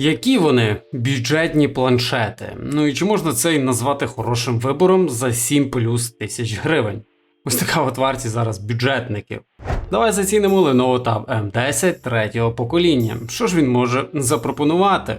Які вони бюджетні планшети? Ну і чи можна це й назвати хорошим вибором за 7 плюс тисяч гривень? Ось така от вартість зараз бюджетників. Давай зацінимо Lenovo Tab M10 третього покоління. Що ж він може запропонувати?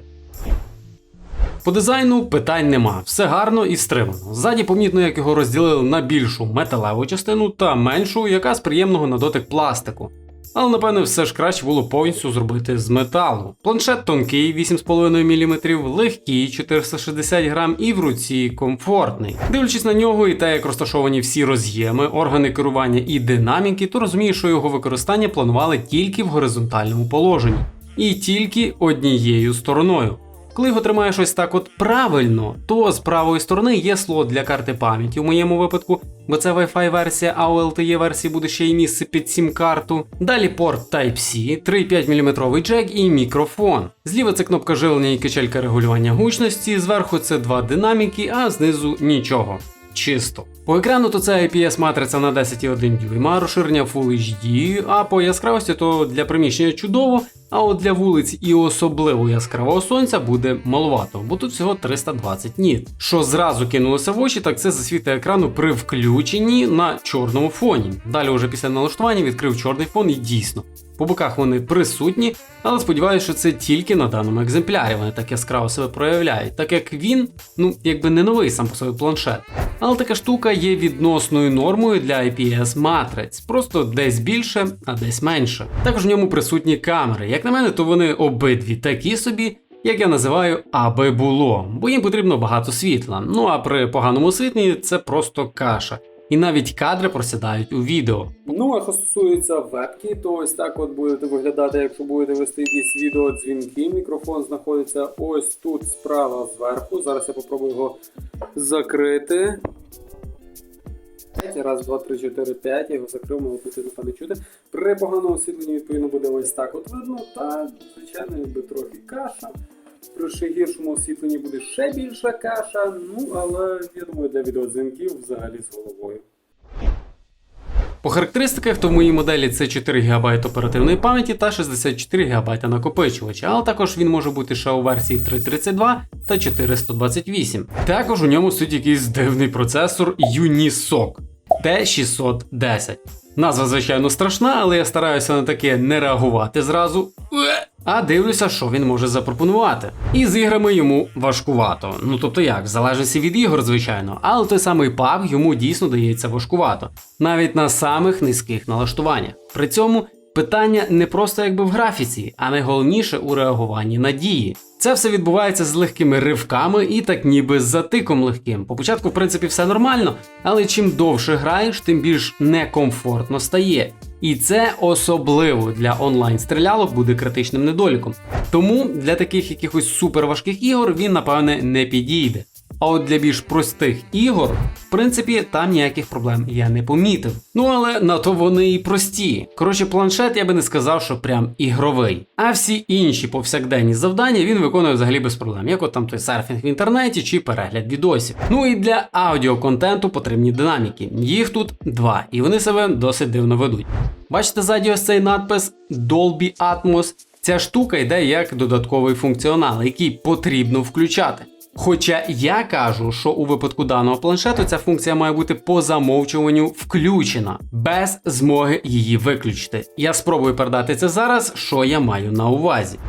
По дизайну питань нема, все гарно і стримано. Ззаді помітно, як його розділили на більшу металеву частину та меншу, яка з приємного на дотик пластику. Але напевне все ж краще було повністю зробити з металу. Планшет тонкий 8,5 мм, легкий 460 грам і в руці комфортний. Дивлячись на нього і те, як розташовані всі роз'єми, органи керування і динаміки, то розумієш, що його використання планували тільки в горизонтальному положенні і тільки однією стороною. Коли його тримаєш ось так от правильно, то з правої сторони є слот для карти пам'яті в моєму випадку, бо це Wi-Fi версія, а у LTE версії буде ще й місце під сім карту. Далі порт Type-C, 3,5 мм джек і мікрофон. Зліва це кнопка живлення і качелька регулювання гучності, зверху це два динаміки, а знизу нічого. Чисто. По екрану то це IPS матриця на 10,1 дюйма, розширення Full HD, а по яскравості то для приміщення чудово, а от для вулиць і особливо яскравого сонця буде маловато, бо тут всього 320 ніт. Що зразу кинулося в очі, так це засвіти екрану при включенні на чорному фоні. Далі, вже після налаштування, відкрив чорний фон і дійсно. По боках вони присутні, але сподіваюся, що це тільки на даному екземплярі. Вони так яскраво себе проявляють, так як він, ну якби не новий сам по собі планшет. Але така штука є відносною нормою для IPS матриць, просто десь більше, а десь менше. Також в ньому присутні камери. Як на мене, то вони обидві такі собі. Як я називаю, аби було, бо їм потрібно багато світла. Ну а при поганому освітленні це просто каша. І навіть кадри просідають у відео. Ну, а що стосується вебки, то ось так от будете виглядати, якщо будете вести якісь відеодзвінки. Мікрофон знаходиться ось тут справа зверху. Зараз я попробую його закрити. Раз, два, три, чотири, п'ять. Я його закрив, мало ніхто не чути. При поганому освітленні, відповідно, буде ось так от видно. Та, звичайно, якби трохи каша. При ще гіршому освітленні буде ще більша каша. Ну, але я думаю, для відеодзвінків взагалі з головою. По характеристиках, то в моїй моделі це 4 ГБ оперативної пам'яті та 64 ГБ накопичувача, але також він може бути ще у версії 332 та 428. Також у ньому суть якийсь дивний процесор Unisoc T610. Назва, звичайно, страшна, але я стараюся на таке не реагувати зразу. А дивлюся, що він може запропонувати. І з іграми йому важкувато. Ну тобто як, в залежності від ігор, звичайно, але той самий PUBG йому дійсно дається важкувато, навіть на самих низьких налаштуваннях. При цьому питання не просто якби в графіці, а найголовніше у реагуванні на дії. Це все відбувається з легкими ривками і так ніби з затиком легким. По початку, в принципі, все нормально, але чим довше граєш, тим більш некомфортно стає. І це особливо для онлайн-стрілялок буде критичним недоліком. Тому для таких якихось суперважких ігор він, напевне, не підійде. А от для більш простих ігор, в принципі, там ніяких проблем я не помітив. Ну але на то вони і прості. Коротше, планшет я би не сказав, що прям ігровий. А всі інші повсякденні завдання він виконує взагалі без проблем, як от там той серфінг в інтернеті чи перегляд відосів. Ну і для аудіоконтенту потрібні динаміки. Їх тут два, і вони себе досить дивно ведуть. Бачите ззаді ось цей надпис Dolby Atmos. Ця штука йде як додатковий функціонал, який потрібно включати. Хоча я кажу, що у випадку даного планшету ця функція має бути по замовчуванню включена, без змоги її виключити. Я спробую передати це зараз, що я маю на увазі.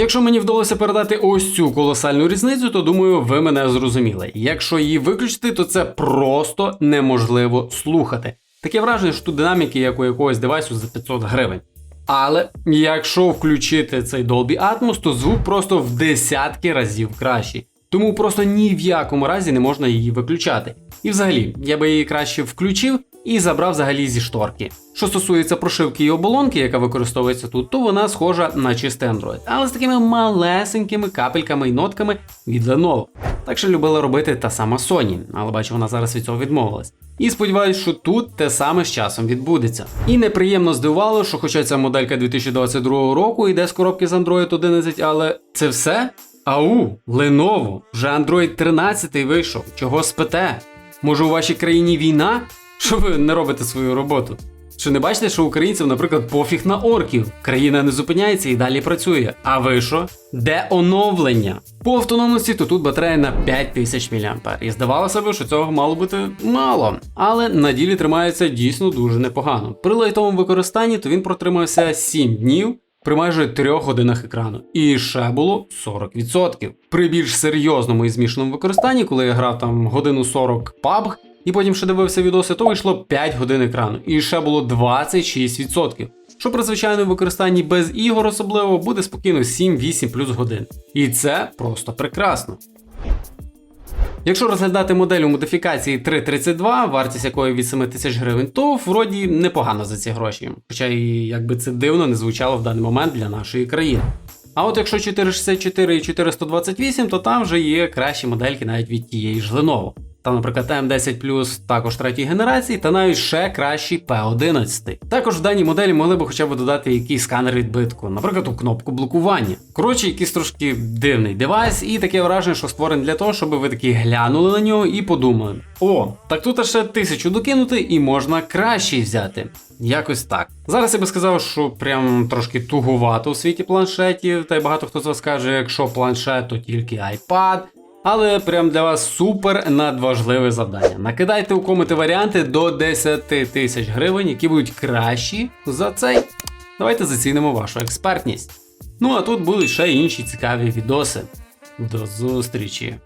Якщо мені вдалося передати ось цю колосальну різницю, то думаю, ви мене зрозуміли. Якщо її виключити, то це просто неможливо слухати. Таке враження, що тут динаміки, як у якогось девайсу за 500 гривень. Але якщо включити цей Dolby Atmos, то звук просто в десятки разів кращий. Тому просто ні в якому разі не можна її виключати. І взагалі, я би її краще включив і забрав взагалі зі шторки. Що стосується прошивки і оболонки, яка використовується тут, то вона схожа на чистий Android, але з такими малесенькими капельками і нотками від Lenovo. Так що любила робити та сама Sony, але бачу, вона зараз від цього відмовилась. І сподіваюсь, що тут те саме з часом відбудеться. І неприємно здивувало, що хоча ця моделька 2022 року йде з коробки з Android 11, але це все. Ау, Lenovo, вже Android 13 вийшов. Чого спите? Може, у вашій країні війна? Що ви не робите свою роботу? Чи не бачите, що українців, наприклад, пофіг на орків? Країна не зупиняється і далі працює. А ви що? Де оновлення? По автономності то тут батарея на 5000 мА. І здавалося б, що цього мало бути мало. Але на ділі тримається дійсно дуже непогано. При лайтовому використанні то він протримався 7 днів. При майже 3 годинах екрану. І ще було 40%. При більш серйозному і змішаному використанні, коли я грав там годину 40 PUBG, і потім ще дивився відоси, то вийшло 5 годин екрану. І ще було 26%. Що при звичайному використанні без ігор особливо буде спокійно 7-8 плюс годин. І це просто прекрасно. Якщо розглядати модель у модифікації 332, вартість якої від 7 тисяч гривень, то вроді непогано за ці гроші. Хоча і якби це дивно не звучало в даний момент для нашої країни. А от якщо 464 і 428, то там вже є кращі модельки навіть від тієї ж Lenovo. Там, наприклад, M10 Plus також третьої генерації, та навіть ще кращий P11. Також в даній моделі могли б хоча б додати якийсь сканер відбитку, наприклад, у кнопку блокування. Коротше, якийсь трошки дивний девайс, і таке враження, що створений для того, щоб ви такі глянули на нього і подумали: о, так тут ще тисячу докинути, і можна кращий взяти. Якось так. Зараз я би сказав, що прям трошки тугувато у світі планшетів, та й багато хто з вас каже, якщо планшет, то тільки iPad. Але прям для вас супер надважливе завдання. Накидайте у коменти варіанти до 10 тисяч гривень, які будуть кращі за цей. Давайте зацінимо вашу експертність. Ну а тут будуть ще інші цікаві відоси. До зустрічі!